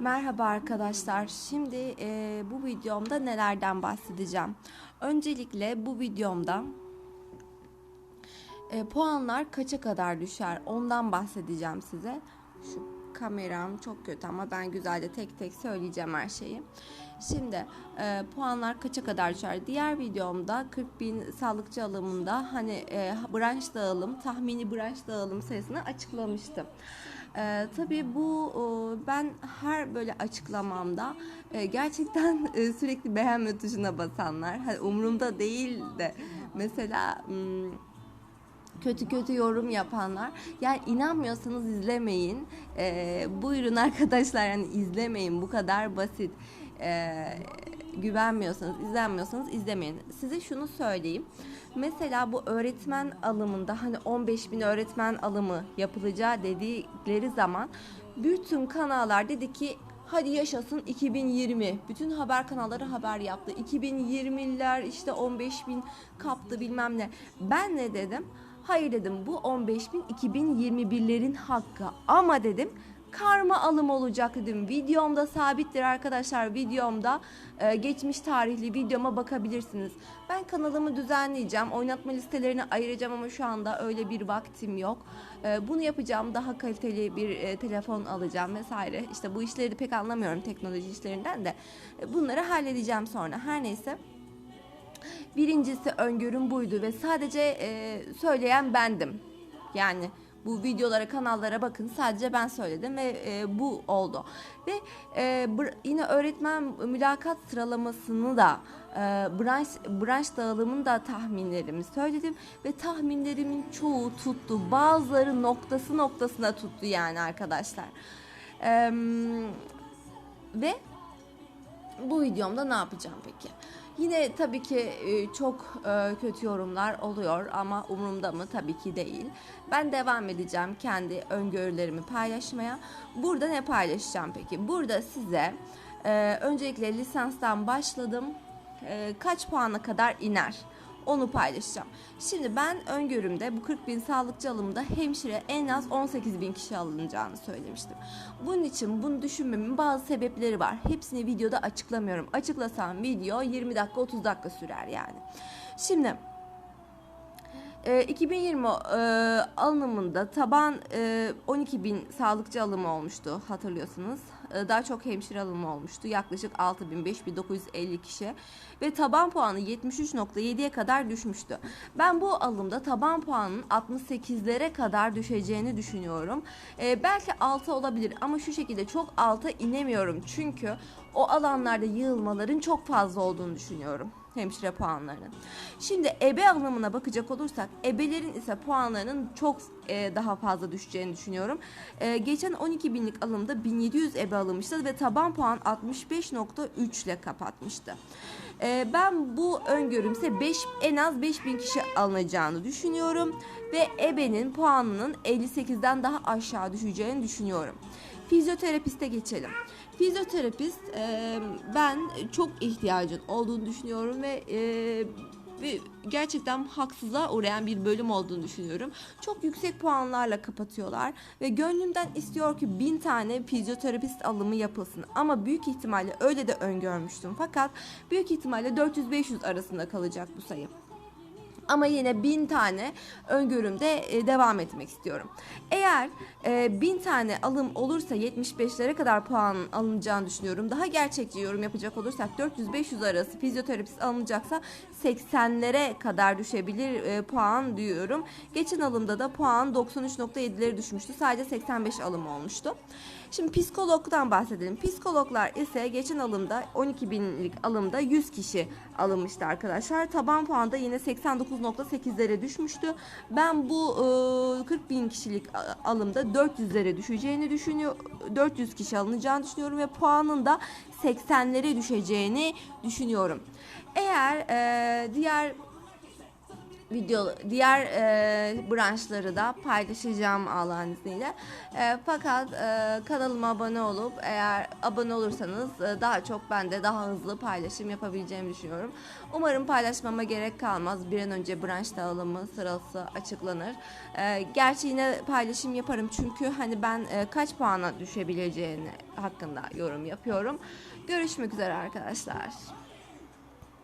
Merhaba arkadaşlar. Şimdi e, bu videomda nelerden bahsedeceğim. Öncelikle bu videomda e, puanlar kaça kadar düşer ondan bahsedeceğim size. Şu kameram çok kötü ama ben güzelce tek tek söyleyeceğim her şeyi. Şimdi e, puanlar kaça kadar düşer? Diğer videomda 40 bin sağlıkçı alımında hani e, branş dağılım, tahmini branş dağılım sayısını açıklamıştım. Ee, tabii bu e, ben her böyle açıklamamda e, gerçekten e, sürekli beğenme tuşuna basanlar. Hani umurumda değil de. Mesela hmm, kötü kötü yorum yapanlar. Yani inanmıyorsanız izlemeyin. Ee, buyurun arkadaşlar yani izlemeyin. Bu kadar basit. Ee, güvenmiyorsanız izlenmiyorsanız izlemeyin. Size şunu söyleyeyim. Mesela bu öğretmen alımında hani 15 bin öğretmen alımı yapılacağı dedikleri zaman bütün kanallar dedi ki hadi yaşasın 2020 bütün haber kanalları haber yaptı. 2020'ler işte 15 bin kaptı bilmem ne. Ben ne dedim Hayır dedim bu 15 bin 2021'lerin hakkı ama dedim karma alım olacak dedim. Videomda sabittir arkadaşlar. Videomda e, geçmiş tarihli videoma bakabilirsiniz. Ben kanalımı düzenleyeceğim. Oynatma listelerini ayıracağım ama şu anda öyle bir vaktim yok. E, bunu yapacağım. Daha kaliteli bir e, telefon alacağım vesaire. İşte bu işleri pek anlamıyorum teknoloji işlerinden de. E, bunları halledeceğim sonra. Her neyse. Birincisi öngörüm buydu ve sadece e, söyleyen bendim. Yani bu videolara, kanallara bakın sadece ben söyledim ve e, bu oldu. Ve e, yine öğretmen mülakat sıralamasını da e, branş, branş dağılımını da tahminlerimi söyledim ve tahminlerimin çoğu tuttu. Bazıları noktası noktasına tuttu yani arkadaşlar. E, ve bu videomda ne yapacağım peki? Yine tabii ki e, çok e, kötü yorumlar oluyor ama umurumda mı? Tabii ki değil. Ben devam edeceğim kendi öngörülerimi paylaşmaya. Burada ne paylaşacağım peki? Burada size e, öncelikle lisanstan başladım. Kaç puana kadar iner? Onu paylaşacağım. Şimdi ben öngörümde bu 40 bin sağlıkçı alımında hemşire en az 18 bin kişi alınacağını söylemiştim. Bunun için bunu düşünmemin bazı sebepleri var. Hepsini videoda açıklamıyorum. Açıklasam video 20 dakika 30 dakika sürer yani. Şimdi 2020 e, alımında taban 12 e, bin sağlıkçı alımı olmuştu hatırlıyorsunuz. E, daha çok hemşire alımı olmuştu. Yaklaşık 6 bin 5950 kişi ve taban puanı 73.7'ye kadar düşmüştü. Ben bu alımda taban puanının 68'lere kadar düşeceğini düşünüyorum. belki 6 olabilir ama şu şekilde çok alta inemiyorum. Çünkü o alanlarda yığılmaların çok fazla olduğunu düşünüyorum hemşire puanlarının. Şimdi ebe alımına bakacak olursak ebelerin ise puanlarının çok e, daha fazla düşeceğini düşünüyorum. E, geçen 12 binlik alımda 1700 ebe alınmıştı ve taban puan 65.3 ile kapatmıştı. E, ben bu öngörümse 5 en az 5000 kişi alınacağını düşünüyorum ve ebenin puanının 58'den daha aşağı düşeceğini düşünüyorum. Fizyoterapiste geçelim. Fizyoterapist e, ben çok ihtiyacın olduğunu düşünüyorum ve e, gerçekten haksızlığa uğrayan bir bölüm olduğunu düşünüyorum. Çok yüksek puanlarla kapatıyorlar ve gönlümden istiyor ki bin tane fizyoterapist alımı yapılsın. Ama büyük ihtimalle öyle de öngörmüştüm. Fakat büyük ihtimalle 400-500 arasında kalacak bu sayı. Ama yine bin tane öngörümde e, devam etmek istiyorum. Eğer e, bin tane alım olursa 75'lere kadar puan alınacağını düşünüyorum. Daha gerçekçi yorum yapacak olursak 400-500 arası fizyoterapist alınacaksa 80'lere kadar düşebilir e, puan diyorum. Geçen alımda da puan 93.7'lere düşmüştü. Sadece 85 alım olmuştu. Şimdi psikologdan bahsedelim. Psikologlar ise geçen alımda 12 binlik alımda 100 kişi alınmıştı arkadaşlar. Taban puanda yine 89 39.8'lere düşmüştü. Ben bu e, 40 bin kişilik alımda 400'lere düşeceğini düşünüyor, 400 kişi alınacağını düşünüyorum ve puanın da 80'lere düşeceğini düşünüyorum. Eğer e, diğer video diğer e, branşları da paylaşacağım Allah'ın izniyle. E, fakat e, kanalıma abone olup eğer abone olursanız e, daha çok ben de daha hızlı paylaşım yapabileceğimi düşünüyorum. Umarım paylaşmama gerek kalmaz. Bir an önce branş dağılımı sırası açıklanır. E, gerçi yine paylaşım yaparım çünkü hani ben e, kaç puana düşebileceğini hakkında yorum yapıyorum. Görüşmek üzere arkadaşlar.